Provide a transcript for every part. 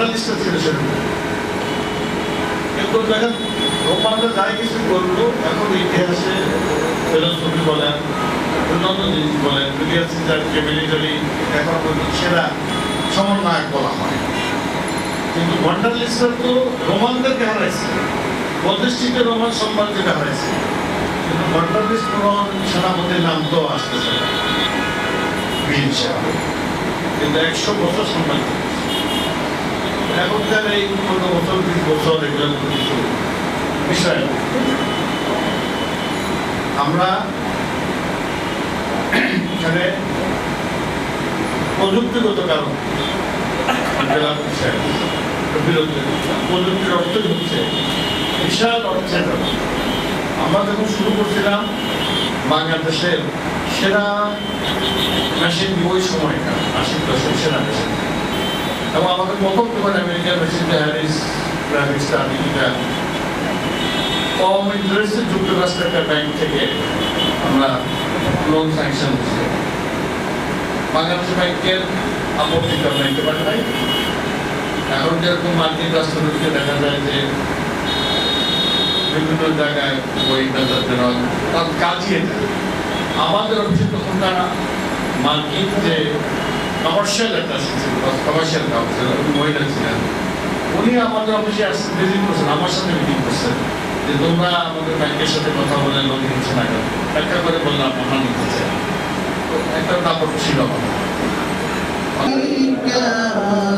মডালিস্টটা ছিল সেরকম কিন্তু দেখেন, রোমানরা যাই কিছু করল এখন ইতিহাসে ফিলোসফি বলেন, অন্যান্য জিনিস বলেন জুলিয়াস সিজারকে মিলিটারি এখন পর্যন্ত সেরা সমন্বয়ক বলা হয়। কিন্তু মন্ডালিস্টরা তো রোমানদেরকে হারাইছে। প্রতিষ্ঠিত রোমান সম্রাজ্যকে হারাইছে। কিন্তু মন্ডালিস্ট কোনো সেনাপতির নাম তো আসতেছে বীর সাহেব কিন্তু একশো বছর সম্মান এখনকার এই বছর বিশ বছর বিষয় আমরা এখানে প্রযুক্তিগত কারণ জেলা বিষয় প্রযুক্তির অর্থ হচ্ছে, বিশাল অর্থের আমরা যখন শুরু করছিলাম বাংলাদেশের সেরা মেশিন ওই সময়টা আশির দশক সেরা মেশিন এবং আমাদের প্রথম দোকান আমেরিকার মেশিন হ্যারিস গ্রাফিক্সটা আমেরিকা কম ইন্টারেস্টে যুক্তরাষ্ট্রের একটা ব্যাংক থেকে আমরা লোন স্যাংশন হচ্ছে বাংলাদেশ ব্যাংকের আপত্তি ব্যাংকে পাঠাই এখন যেরকম মার্কিন রাষ্ট্রপতিকে দেখা যায় যে বিভিন্ন জায়গায় বই বেচার জন্য তার কাজই আমাদের অফিসে তখন তারা মার্কিন যে কমার্শিয়াল একটা কমার্শিয়াল কাউন্সিল উনি মহিলা ছিলেন উনি আমাদের অফিসে ভিজিট করছেন আমার সাথে মিটিং করছেন যে তোমরা আমাদের ব্যাংকের সাথে কথা বলে লোন নিচ্ছে না কেন একটা করে বললাম চাই তো একটা দাপট ছিল আমার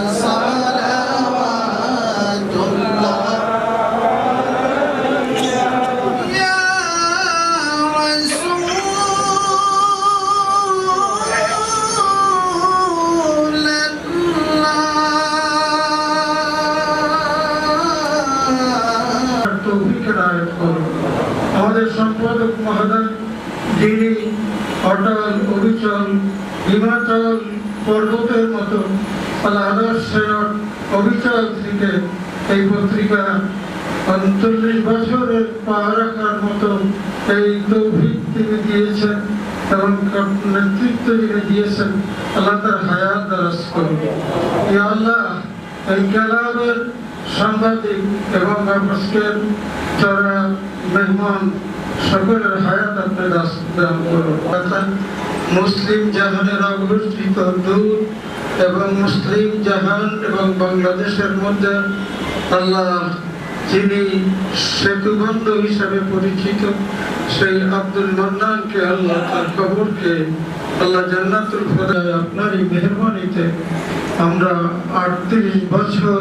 করুন। আমাদের সম্পাদক মহোদয় যিনি অটল, অবিচল, হিমাচল পর্বতের মতো অবিচল থেকে এই পত্রিকা বছরের মতো এই তৌফিক তিনি দিয়েছেন এবং নেতৃত্ব যিনি দিয়েছেন আল্লাহ তার হায়াত আল্লাহ, এই কালামের সাংবাদিক এবং আজকের যারা মেহমান, সকলের হায়াত আপনি দান মুসলিম জাহানের অবস্থিত দূর এবং মুসলিম জাহান এবং বাংলাদেশের মধ্যে আল্লাহ, যিনি সেতুবন্ধ হিসাবে পরিচিত, সেই আব্দুল মান্নানকে আল্লাহ তার খবরকে আল্লাহ জান্নাতুল ফেরায় আপনারই মেহরবানিতে আমরা আটত্রিশ বছর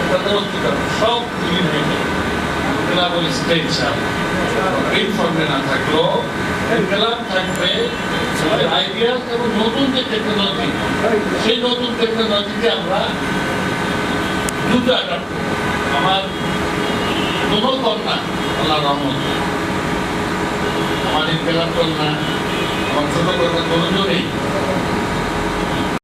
তাদের অত্যাচার সব বিলীন হয়ে যাবে ক্লাবল স্টেশন ইনফর্মে না থাকলেও ক্লাব থাকবে আইডিয়া এবং নতুন যে টেকনোলজি সেই নতুন টেকনোলজিকে আমরা দ্রুত অ্যাডাপ্ট আমার দুটো কন্যা, আল্লাহ রহমত, আমার ইনকেলাব কন্যা, আমার ছোট কন্যা দুজনেই